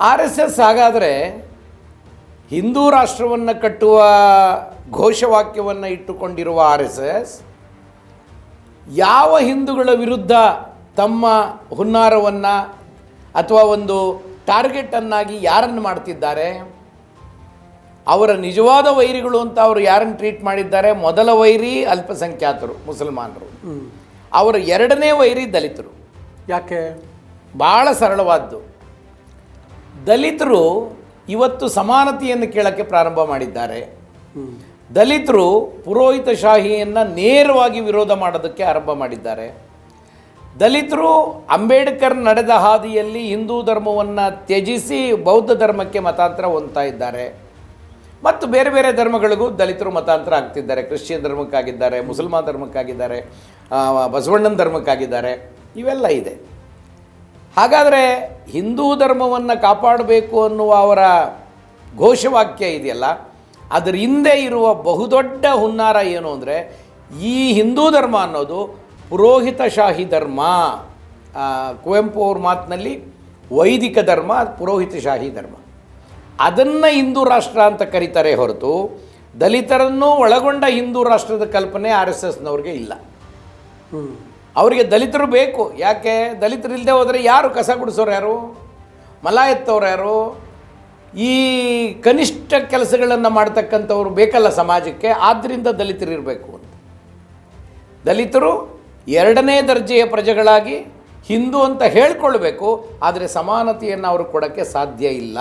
R S S ಹಾಗಾದರೆ ಹಿಂದೂ ರಾಷ್ಟ್ರವನ್ನು ಕಟ್ಟುವ ಘೋಷವಾಕ್ಯವನ್ನು ಇಟ್ಟುಕೊಂಡಿರುವ ಆರ್ ಎಸ್ ಎಸ್ ಯಾವ ಹಿಂದೂಗಳ ವಿರುದ್ಧ ತಮ್ಮ ಹುನ್ನಾರವನ್ನು ಅಥವಾ ಒಂದು ಟಾರ್ಗೆಟನ್ನಾಗಿ ಯಾರನ್ನು ಮಾಡ್ತಿದ್ದಾರೆ? ಅವರ ನಿಜವಾದ ವೈರಿಗಳು ಅಂತ ಅವರು ಯಾರನ್ನು ಟ್ರೀಟ್ ಮಾಡಿದ್ದಾರೆ? ಮೊದಲ ವೈರಿ ಅಲ್ಪಸಂಖ್ಯಾತರು ಮುಸಲ್ಮಾನರು. ಅವರ ಎರಡನೇ ವೈರಿ ದಲಿತರು. ಯಾಕೆ? ಭಾಳ ಸರಳವಾದ್ದು. ದಲಿತರು ಇವತ್ತು ಸಮಾನತೆಯನ್ನು ಕೇಳಕ್ಕೆ ಪ್ರಾರಂಭ ಮಾಡಿದ್ದಾರೆ. ದಲಿತರು ಪುರೋಹಿತಶಾಹಿಯನ್ನು ನೇರವಾಗಿ ವಿರೋಧ ಮಾಡೋದಕ್ಕೆ ಆರಂಭ ಮಾಡಿದ್ದಾರೆ. ದಲಿತರು ಅಂಬೇಡ್ಕರ್ ನಡೆದ ಹಾದಿಯಲ್ಲಿ ಹಿಂದೂ ಧರ್ಮವನ್ನು ತ್ಯಜಿಸಿ ಬೌದ್ಧ ಧರ್ಮಕ್ಕೆ ಮತಾಂತರ ಹೊಂದ್ತಾ ಇದ್ದಾರೆ. ಮತ್ತು ಬೇರೆ ಬೇರೆ ಧರ್ಮಗಳಿಗೂ ದಲಿತರು ಮತಾಂತರ ಆಗ್ತಿದ್ದಾರೆ. ಕ್ರಿಶ್ಚಿಯನ್ ಧರ್ಮಕ್ಕಾಗಿದ್ದಾರೆ, ಮುಸಲ್ಮಾನ್ ಧರ್ಮಕ್ಕಾಗಿದ್ದಾರೆ ಬಸವಣ್ಣನ ಧರ್ಮಕ್ಕಾಗಿದ್ದಾರೆ. ಇವೆಲ್ಲ ಇದೆ. ಹಾಗಾದರೆ ಹಿಂದೂ ಧರ್ಮವನ್ನು ಕಾಪಾಡಬೇಕು ಅನ್ನುವ ಅವರ ಘೋಷವಾಕ್ಯ ಇದೆಯಲ್ಲ, ಅದರ ಹಿಂದೆ ಇರುವ ಬಹುದೊಡ್ಡ ಹುನ್ನಾರ ಏನು ಅಂದರೆ, ಈ ಹಿಂದೂ ಧರ್ಮ ಅನ್ನೋದು ಪುರೋಹಿತಶಾಹಿ ಧರ್ಮ. ಕುವೆಂಪು ಅವ್ರ ಮಾತಿನಲ್ಲಿ ವೈದಿಕ ಧರ್ಮ, ಪುರೋಹಿತಶಾಹಿ ಧರ್ಮ. ಅದನ್ನು ಹಿಂದೂ ರಾಷ್ಟ್ರ ಅಂತ ಕರೀತಾರೆ ಹೊರತು ದಲಿತರನ್ನು ಒಳಗೊಂಡ ಹಿಂದೂ ರಾಷ್ಟ್ರದ ಕಲ್ಪನೆ ಆರ್ ಎಸ್ ಎಸ್ನವ್ರಿಗೆ ಇಲ್ಲ. ಅವರಿಗೆ ದಲಿತರು ಬೇಕು. ಯಾಕೆ? ದಲಿತರು ಇಲ್ಲದೆ ಹೋದರೆ ಯಾರು ಕಸ ಗುಡಿಸೋರು ಯಾರು? ಮಲ ಎತ್ತವ್ರು ಯಾರು? ಈ ಕನಿಷ್ಠ ಕೆಲಸಗಳನ್ನು ಮಾಡ್ತಕ್ಕಂಥವ್ರು ಬೇಕಲ್ಲ ಸಮಾಜಕ್ಕೆ ಆದ್ದರಿಂದ ದಲಿತರು ಇರಬೇಕು ಅಂತ. ದಲಿತರು ಎರಡನೇ ದರ್ಜೆಯ ಪ್ರಜೆಗಳಾಗಿ ಹಿಂದೂ ಅಂತ ಹೇಳ್ಕೊಳ್ಬೇಕು, ಆದರೆ ಸಮಾನತೆಯನ್ನು ಅವರು ಕೊಡೋಕ್ಕೆ ಸಾಧ್ಯ ಇಲ್ಲ.